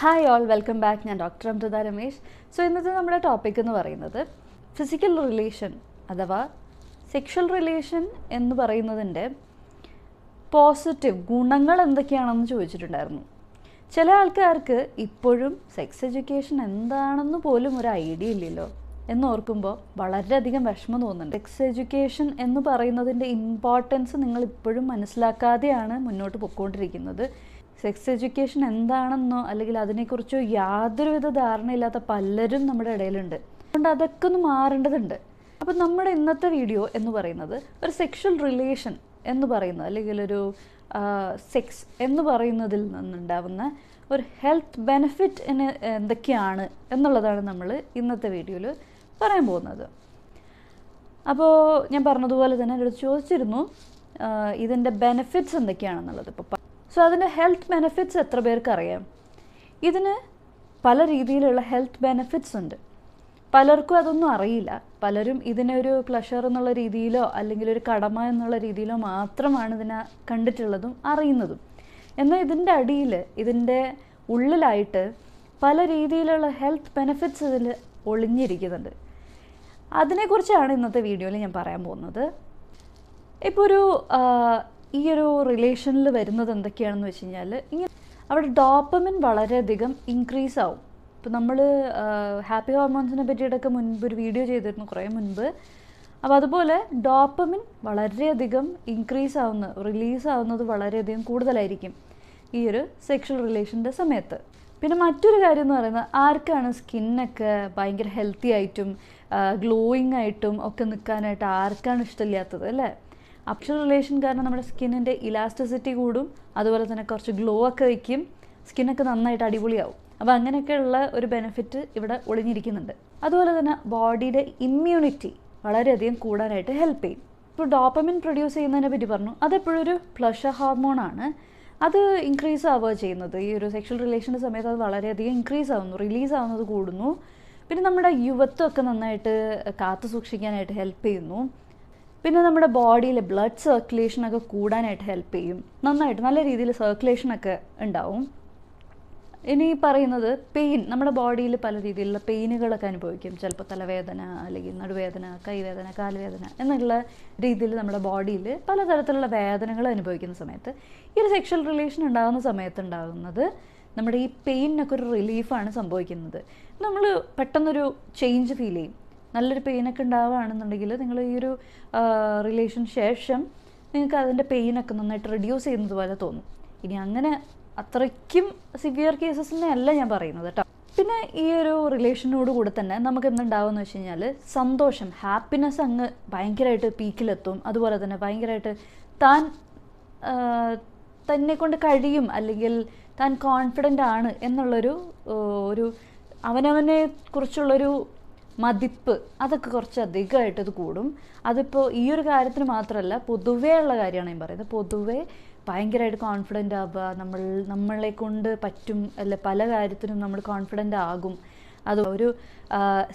Hi all welcome back ഞാൻ doctor Amrita Ramesh. So ഇന്നത്തെ നമ്മുടെ ടോപ്പിക് എന്ന് പറയുന്നത് ഫിസിക്കൽ റിലേഷൻ അഥവാ സെക്ഷൽ റിലേഷൻ എന്ന് പറയുന്നതിന്റെ പോസിറ്റീവ് ഗുണങ്ങൾ എന്തൊക്കെയാണെന്ന് ചോദിച്ചിട്ടുണ്ടായിരുന്നു. ചില ആൾക്കാർക്ക് ഇപ്പോഴും സെക്സ് എഡ്യൂക്കേഷൻ എന്താണെന്ന് പോലും ഒരു ഐഡിയ ഇല്ലല്ലോ എന്ന് ഓർക്കുമ്പോൾ വളരെയധികം വിഷമം തോന്നുന്നുണ്ട്. സെക്സ് എഡ്യൂക്കേഷൻ എന്ന് പറയുന്നതിന്റെ ഇമ്പോർട്ടൻസ് നിങ്ങൾ ഇപ്പോഴും മനസ്സിലാക്കാതെയാണ് മുന്നോട്ട് പൊയ്ക്കൊണ്ടിരിക്കുന്നത് സെക്സ് എഡ്യൂക്കേഷൻ എന്താണെന്നോ അല്ലെങ്കിൽ അതിനെക്കുറിച്ചോ യാതൊരുവിധ ധാരണയില്ലാത്ത പലരും നമ്മുടെ ഇടയിലുണ്ട്. അതുകൊണ്ട് അതൊക്കെ ഒന്ന് മാറേണ്ടതുണ്ട്. അപ്പം നമ്മുടെ ഇന്നത്തെ വീഡിയോ എന്ന് പറയുന്നത് ഒരു സെക്ഷൽ റിലേഷൻ എന്ന് പറയുന്നത് അല്ലെങ്കിൽ ഒരു സെക്സ് എന്ന് പറയുന്നതിൽ നിന്നുണ്ടാവുന്ന ഒരു ഹെൽത്ത് ബെനിഫിറ്റ് എന്തൊക്കെയാണ് എന്നുള്ളതാണ് നമ്മൾ ഇന്നത്തെ വീഡിയോയിൽ പറയാൻ പോകുന്നത്. അപ്പോൾ ഞാൻ പറഞ്ഞതുപോലെ തന്നെ എന്നോട് ചോദിച്ചിരുന്നു ഇതിന്റെ ബെനിഫിറ്റ്സ് എന്തൊക്കെയാണെന്നുള്ളത്. ഇപ്പോൾ സോ അതിന്റെ ഹെൽത്ത് ബെനിഫിറ്റ്സ് എത്ര പേർക്ക് അറിയാം? ഇതിന് പല രീതിയിലുള്ള ഹെൽത്ത് ബെനിഫിറ്റ്സ് ഉണ്ട്. പലർക്കും അതൊന്നും അറിയില്ല. പലരും ഇതിനെ ഒരു പ്ലഷർ എന്നുള്ള രീതിയിലോ അല്ലെങ്കിൽ ഒരു കടമ എന്നുള്ള രീതിയിലോ മാത്രമാണ് ഇതിനെ കണ്ടിട്ടുള്ളതും അറിയുന്നതും. എന്നാൽ ഇതിന്റെ അടിയിൽ ഇതിന്റെ ഉള്ളിലായിട്ട് പല രീതിയിലുള്ള ഹെൽത്ത് ബെനിഫിറ്റ്സ് ഇതിൽ ഒളിഞ്ഞിരിക്കുന്നുണ്ട്. അതിനെക്കുറിച്ചാണ് ഇന്നത്തെ വീഡിയോയിൽ ഞാൻ പറയാൻ പോകുന്നത്. ഇപ്പോൾ ഒരു ഈ ഒരു റിലേഷനിൽ വരുന്നത് എന്തൊക്കെയാണെന്ന് വെച്ച് കഴിഞ്ഞാൽ ഇങ്ങനെ അവിടെ ഡോപ്പമിൻ വളരെയധികം ഇൻക്രീസ് ആവും. ഇപ്പോൾ നമ്മൾ ഹാപ്പി ഹോർമോൺസിനെ പറ്റിയിട്ടൊക്കെ മുൻപ് ഒരു വീഡിയോ ചെയ്തിരുന്നു കുറേ മുൻപ്. അപ്പോൾ അതുപോലെ ഡോപ്പമിൻ വളരെയധികം ഇൻക്രീസ് ആവുന്ന റിലീസ് ആവുന്നത് വളരെയധികം കൂടുതലായിരിക്കും ഈ ഒരു സെക്ഷൽ റിലേഷന്റെ സമയത്ത്. പിന്നെ മറ്റൊരു കാര്യം എന്ന് പറയുന്നത് ആർക്കാണ് സ്കിന്നൊക്കെ ഭയങ്കര ഹെൽത്തി ആയിട്ടും ഗ്ലോയിങ് ആയിട്ടും ഒക്കെ നിൽക്കാനായിട്ട് ആർക്കാണ് ഇഷ്ടമില്ലാത്തത് അല്ലേ? അപ്ഷൽ റിലേഷൻ കാരണം നമ്മുടെ സ്കിന്നിന്റെ ഇലാസ്റ്റിസിറ്റി കൂടും അതുപോലെ തന്നെ കുറച്ച് ഗ്ലോ ഒക്കെ വയ്ക്കും സ്കിന്നൊക്കെ നന്നായിട്ട് അടിപൊളിയാവും. അപ്പോൾ അങ്ങനെയൊക്കെയുള്ള ഒരു ബെനിഫിറ്റ് ഇവിടെ ഒളിഞ്ഞിരിക്കുന്നുണ്ട്. അതുപോലെ തന്നെ ബോഡിയുടെ ഇമ്മ്യൂണിറ്റി വളരെയധികം കൂടാനായിട്ട് ഹെൽപ്പ് ചെയ്യും. ഇപ്പോൾ ഡോപ്പമിൻ പ്രൊഡ്യൂസ് ചെയ്യുന്നതിനെ പറ്റി പറഞ്ഞു. അതെപ്പോഴും ഒരു പ്ലഷർ ഹോർമോണാണ് അത് ഇൻക്രീസ് ആവുക ചെയ്യുന്നത്. ഈ ഒരു സെക്ഷൽ റിലേഷന്റെ സമയത്ത് അത് വളരെയധികം ഇൻക്രീസ് ആവുന്നു റിലീസ് ആവുന്നത് കൂടുന്നു. പിന്നെ നമ്മുടെ യുവത്വമൊക്കെ നന്നായിട്ട് കാത്തു സൂക്ഷിക്കാനായിട്ട് ഹെൽപ്പ് ചെയ്യുന്നു. പിന്നെ നമ്മുടെ ബോഡിയിലെ ബ്ലഡ് സർക്കുലേഷനൊക്കെ കൂടാനായിട്ട് ഹെൽപ്പ് ചെയ്യും. നന്നായിട്ട് നല്ല രീതിയിൽ സർക്കുലേഷനൊക്കെ ഉണ്ടാവും. ഇനി പറയുന്നത് പെയിൻ നമ്മുടെ ബോഡിയിൽ പല രീതിയിലുള്ള പെയിനുകളൊക്കെ അനുഭവിക്കും. ചിലപ്പോൾ തലവേദന അല്ലെങ്കിൽ നടുവേദന കൈവേദന കാൽവേദന എന്നുള്ള രീതിയിൽ നമ്മുടെ ബോഡിയിൽ പലതരത്തിലുള്ള വേദനകൾ അനുഭവിക്കുന്ന സമയത്ത് ഈ ഒരു സെക്ഷൽ റിലേഷൻ ഉണ്ടാകുന്ന സമയത്ത് ഉണ്ടാകുന്നത് നമ്മുടെ ഈ പെയിനൊക്കെ ഒരു റിലീഫാണ് സംഭവിക്കുന്നത്. നമ്മൾ പെട്ടെന്നൊരു ചേഞ്ച് ഫീൽ ചെയ്യും. നല്ലൊരു പെയിനൊക്കെ ഉണ്ടാവുകയാണെന്നുണ്ടെങ്കിൽ നിങ്ങൾ ഈ ഒരു റിലേഷൻ ശേഷം നിങ്ങൾക്ക് അതിന്റെ പെയിനൊക്കെ നന്നായിട്ട് റെഡ്യൂസ് ചെയ്യുന്നത് പോലെ തോന്നും. ഇനി അങ്ങനെ അത്രയ്ക്കും സിവിയർ കേസസിനെ അല്ല ഞാൻ പറയുന്നത് കേട്ടോ. പിന്നെ ഈ ഒരു റിലേഷനോട് കൂടെ തന്നെ നമുക്ക് എന്തുണ്ടാവുമെന്ന് വെച്ച് കഴിഞ്ഞാൽ സന്തോഷം ഹാപ്പിനെസ് അങ്ങ് ഭയങ്കരമായിട്ട് പീക്കിലെത്തും അതുപോലെ തന്നെ ഭയങ്കരമായിട്ട് താൻ തന്നെ കൊണ്ട് കഴിയും അല്ലെങ്കിൽ താൻ കോൺഫിഡന്റ് ആണ് എന്നുള്ളൊരു ഒരു അവനവനെ കുറിച്ചുള്ളൊരു മതിപ്പ് അതൊക്കെ കുറച്ച് അധികമായിട്ട് ഇത് കൂടും. അതിപ്പോൾ ഈ ഒരു കാര്യത്തിന് മാത്രമല്ല പൊതുവേ ഉള്ള കാര്യമാണ് ഞാൻ പറയുന്നത്. പൊതുവേ ഭയങ്കരമായിട്ട് കോൺഫിഡന്റ് ആവുക നമ്മൾ നമ്മളെ കൊണ്ട് പറ്റും അല്ല പല കാര്യത്തിനും നമ്മൾ കോൺഫിഡന്റ് ആകും. അത് ഒരു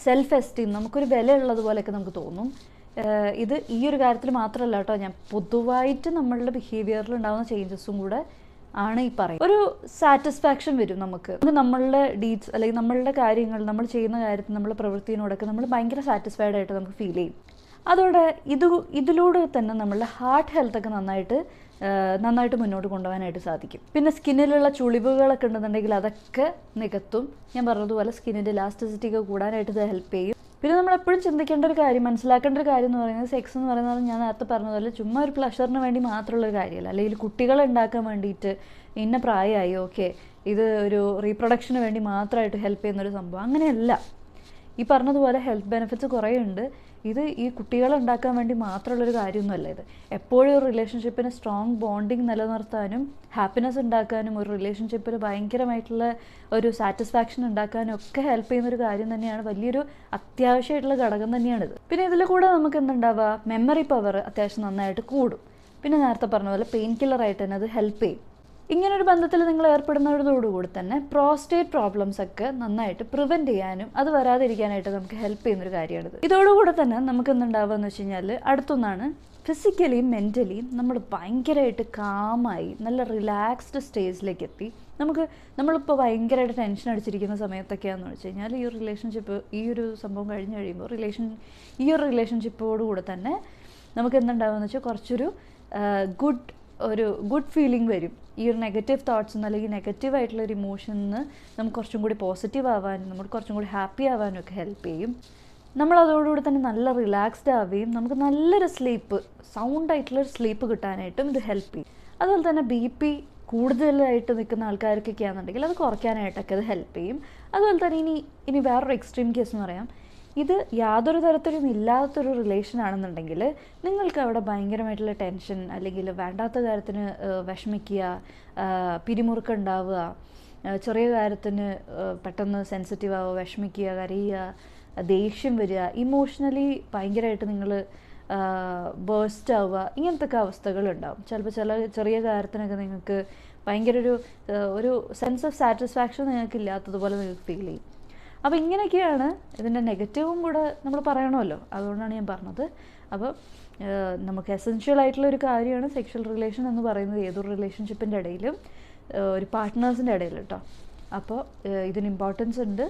സെൽഫ് എസ്റ്റീം നമുക്കൊരു വിലയുള്ളതുപോലെയൊക്കെ നമുക്ക് തോന്നും. ഇത് ഈ ഒരു കാര്യത്തിൽ മാത്രമല്ല കേട്ടോ ഞാൻ പൊതുവായിട്ട് നമ്മളുടെ ബിഹേവിയറിൽ ഉണ്ടാകുന്ന ചേഞ്ചസും കൂടെ ആണ് ഈ പറയുന്നത്. ഒരു സാറ്റിസ്ഫാക്ഷൻ വരും നമുക്ക്. നമ്മളുടെ ഡീഡ്സ് അല്ലെങ്കിൽ നമ്മളുടെ കാര്യങ്ങൾ നമ്മൾ ചെയ്യുന്ന കാര്യത്തിൽ നമ്മുടെ പ്രവൃത്തിനോടൊക്കെ നമ്മൾ ഭയങ്കര സാറ്റിസ്ഫൈഡ് ആയിട്ട് നമുക്ക് ഫീൽ ചെയ്യും. അതോടെ ഇത് ഇതിലൂടെ തന്നെ നമ്മളുടെ ഹാർട്ട് ഹെൽത്ത് ഒക്കെ നന്നായിട്ട് നന്നായിട്ട് മുന്നോട്ട് കൊണ്ടുപോകാനായിട്ട് സാധിക്കും. പിന്നെ സ്കിന്നിലുള്ള ചുളിവുകളൊക്കെ ഉണ്ടെന്നുണ്ടെങ്കിൽ അതൊക്കെ നികത്തും. ഞാൻ പറഞ്ഞതുപോലെ സ്കിന്നിന്റെ ഇലാസ്റ്റിസിറ്റി ഒക്കെ കൂടാനായിട്ട് ഇത് ഹെൽപ്പ് ചെയ്യും. പിന്നെ നമ്മൾ എപ്പോഴും ചിന്തിക്കേണ്ട ഒരു കാര്യം മനസ്സിലാക്കേണ്ട ഒരു കാര്യം എന്ന് പറയുന്നത് സെക്സ് എന്ന് പറയുന്നത് ഞാൻ നേരത്തെ പറഞ്ഞതുപോലെ ചുമ്മാ ഒരു പ്ലഷറിന് വേണ്ടി മാത്രമുള്ള ഒരു കാര്യമല്ല. അല്ലെങ്കിൽ കുട്ടികളെ ഉണ്ടാക്കാൻ വേണ്ടിയിട്ട് ഇന്ന പ്രായമായി ഓക്കെ ഇത് ഒരു റീപ്രൊഡക്ഷന് വേണ്ടി മാത്രമായിട്ട് ഹെൽപ്പ് ചെയ്യുന്നൊരു സംഭവം. അങ്ങനെയല്ല. ഈ പറഞ്ഞതുപോലെ ഹെൽത്ത് ബെനിഫിറ്റ്സ് കുറേ ഉണ്ട് ഇത് ഈ കുട്ടികളെ ഉണ്ടാക്കാൻ വേണ്ടി മാത്രമുള്ളൊരു കാര്യമൊന്നുമല്ല ഇത്. എപ്പോഴും ഒരു റിലേഷൻഷിപ്പിന് സ്ട്രോങ് ബോണ്ടിങ് നിലനിർത്താനും ഹാപ്പിനെസ് ഉണ്ടാക്കാനും ഒരു റിലേഷൻഷിപ്പിൽ ഭയങ്കരമായിട്ടുള്ള ഒരു സാറ്റിസ്ഫാക്ഷൻ ഉണ്ടാക്കാനും ഒക്കെ ഹെൽപ്പ് ചെയ്യുന്ന ഒരു കാര്യം തന്നെയാണ്. വലിയൊരു അത്യാവശ്യമായിട്ടുള്ള ഘടകം തന്നെയാണിത് പിന്നെ ഇതിൽ കൂടെ നമുക്ക് എന്തുണ്ടാവുക? മെമ്മറി പവർ അത്യാവശ്യം നന്നായിട്ട് കൂടും. പിന്നെ നേരത്തെ പറഞ്ഞ പോലെ പെയിൻ കില്ലറായിട്ട് തന്നെ അത് ഹെൽപ്പ് ചെയ്യും. ഇങ്ങനൊരു ബന്ധത്തിൽ നിങ്ങൾ ഏർപ്പെടുന്നതോടുകൂടി തന്നെ പ്രോസ്റ്റേറ്റ് പ്രോബ്ലംസ് ഒക്കെ നന്നായിട്ട് പ്രിവെന്റ് ചെയ്യാനും അത് വരാതിരിക്കാനായിട്ട് നമുക്ക് ഹെൽപ്പ് ചെയ്യുന്നൊരു കാര്യമാണിത്. ഇതോടുകൂടെ തന്നെ നമുക്ക് എന്തുണ്ടാവുക എന്ന് വെച്ച് കഴിഞ്ഞാൽ അടുത്തൊന്നാണ് ഫിസിക്കലിയും മെന്റലിയും നമ്മൾ ഭയങ്കരമായിട്ട് കാമായി നല്ല റിലാക്സ്ഡ് സ്റ്റേജിലേക്ക് എത്തി. നമുക്ക് നമ്മളിപ്പോൾ ഭയങ്കരമായിട്ട് ടെൻഷൻ അടിച്ചിരിക്കുന്ന സമയത്തൊക്കെയാണെന്ന് വെച്ച് കഴിഞ്ഞാൽ ഈ ഒരു റിലേഷൻഷിപ്പ് ഈ ഒരു സംഭവം കഴിഞ്ഞ് കഴിയുമ്പോൾ റിലേഷൻ ഈ ഒരു റിലേഷൻഷിപ്പോടുകൂടെ തന്നെ നമുക്ക് എന്തുണ്ടാവുമെന്ന് വെച്ചാൽ കുറച്ചൊരു ഗുഡ് ഒരു ഗുഡ് ഫീലിംഗ് വരും. ഈ ഒരു നെഗറ്റീവ് തോട്ട്സ് നിന്ന് അല്ലെങ്കിൽ നെഗറ്റീവ് ആയിട്ടുള്ള ഒരു നിന്ന് നമുക്ക് കുറച്ചും കൂടി പോസിറ്റീവ് ആവാനും നമുക്ക് കുറച്ചും കൂടി ഹാപ്പി ആവാനും ഒക്കെ ഹെൽപ്പ് ചെയ്യും. നമ്മൾ അതോടുകൂടി തന്നെ നല്ല റിലാക്സ്ഡ് ആവുകയും നമുക്ക് നല്ലൊരു സ്ലീപ്പ് സൗണ്ട് ആയിട്ടുള്ളൊരു സ്ലീപ്പ് കിട്ടാനായിട്ടും ഇത് ഹെൽപ്പ് ചെയ്യും. അതുപോലെ തന്നെ ബി പി കൂടുതലായിട്ട് നിൽക്കുന്ന ആൾക്കാർക്കൊക്കെ ആണെന്നുണ്ടെങ്കിൽ അത് കുറയ്ക്കാനായിട്ടൊക്കെ അത് ഹെൽപ്പ് ചെയ്യും. അതുപോലെ തന്നെ ഇനി ഇനി വേറൊരു എക്സ്ട്രീം കേസ് എന്ന് പറയാം. ഇത് യാതൊരു തരത്തിലും ഇല്ലാത്തൊരു റിലേഷൻ ആണെന്നുണ്ടെങ്കിൽ നിങ്ങൾക്ക് അവിടെ ഭയങ്കരമായിട്ടുള്ള ടെൻഷൻ അല്ലെങ്കിൽ വേണ്ടാത്ത കാര്യത്തിന് വിഷമിക്കുക പിരിമുറുക്കുണ്ടാവുക ചെറിയ കാര്യത്തിന് പെട്ടെന്ന് സെൻസിറ്റീവ് ആവുക വിഷമിക്കുക കരയുക ദേഷ്യം വരിക ഇമോഷണലി ഭയങ്കരമായിട്ട് നിങ്ങൾ ബേസ്റ്റ് ആവുക ഇങ്ങനത്തെ ഒക്കെ അവസ്ഥകളുണ്ടാവും ചിലപ്പോൾ ചില ചെറിയ കാര്യത്തിനൊക്കെ നിങ്ങൾക്ക് ഭയങ്കര ഒരു ഒരു സെൻസ് ഓഫ് സാറ്റിസ്ഫാക്ഷൻ നിങ്ങൾക്ക് ഇല്ലാത്തതുപോലെ നിങ്ങൾക്ക് ഫീൽ ചെയ്യും. അപ്പോൾ ഇങ്ങനെയൊക്കെയാണ് ഇതിന്റെ നെഗറ്റീവും കൂടെ നമ്മൾ പറയണമല്ലോ. അതുകൊണ്ടാണ് ഞാൻ പറഞ്ഞത്. അപ്പോൾ നമുക്ക് എസെൻഷ്യൽ ആയിട്ടുള്ള ഒരു കാര്യമാണ് സെക്ഷൽ റിലേഷൻ എന്ന് പറയുന്നത് ഏതൊരു റിലേഷൻഷിപ്പിന്റെ ഇടയിലും ഒരു പാർട്ട്നേഴ്സിന്റെ ഇടയിൽ കേട്ടോ അപ്പോൾ ഇതിന് ഇമ്പോർട്ടൻസ് ഉണ്ട്.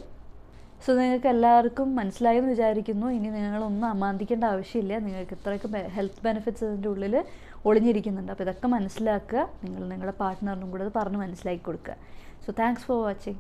സോ നിങ്ങൾക്ക് എല്ലാവർക്കും മനസ്സിലായെന്ന് വിചാരിക്കുന്നു. ഇനി നിങ്ങളൊന്നും അമാന്തിക്കേണ്ട ആവശ്യമില്ല. നിങ്ങൾക്ക് ഇത്രയൊക്കെ ഹെൽത്ത് ബെനിഫിറ്റ്സ് ഇതിന്റെ ഉള്ളിൽ ഒളിഞ്ഞിരിക്കുന്നുണ്ട്. അപ്പോൾ ഇതൊക്കെ മനസ്സിലാക്കുക. നിങ്ങൾ നിങ്ങളുടെ പാർട്ട്ണറിനും കൂടെ അത് പറഞ്ഞ് മനസ്സിലാക്കി കൊടുക്കുക. So thanks for watching